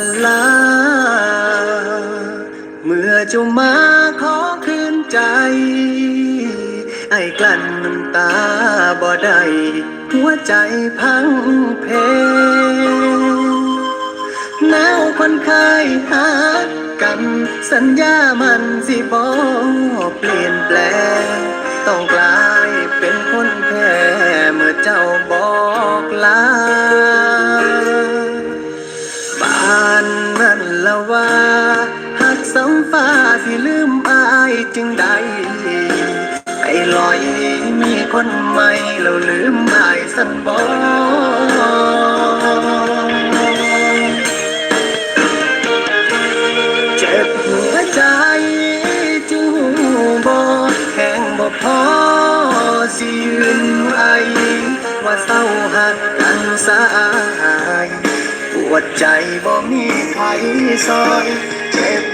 วันลา เมื่อเจ้ามาขอคืนใจ ไอ้กลั้นน้ำตาบ่ได้หัวใจพังเพแนวคนเคยหากัน สัญญามันสิบอเปลี่ยนแปลง ต้องกลายเป็นคนแพ้เมื่อเจ้าบอกลา ว่าหักสมฟ้าสิลืมอายจึงได้ไอ้ลอยมีคนใหม่แล้วลืมอายสันบอเจ็บหัวใจจูบอแข็งบ่พอสิยืนไอว่าเศร้าหักกันสายป วดใจบ่มีใครซอยเจ็บ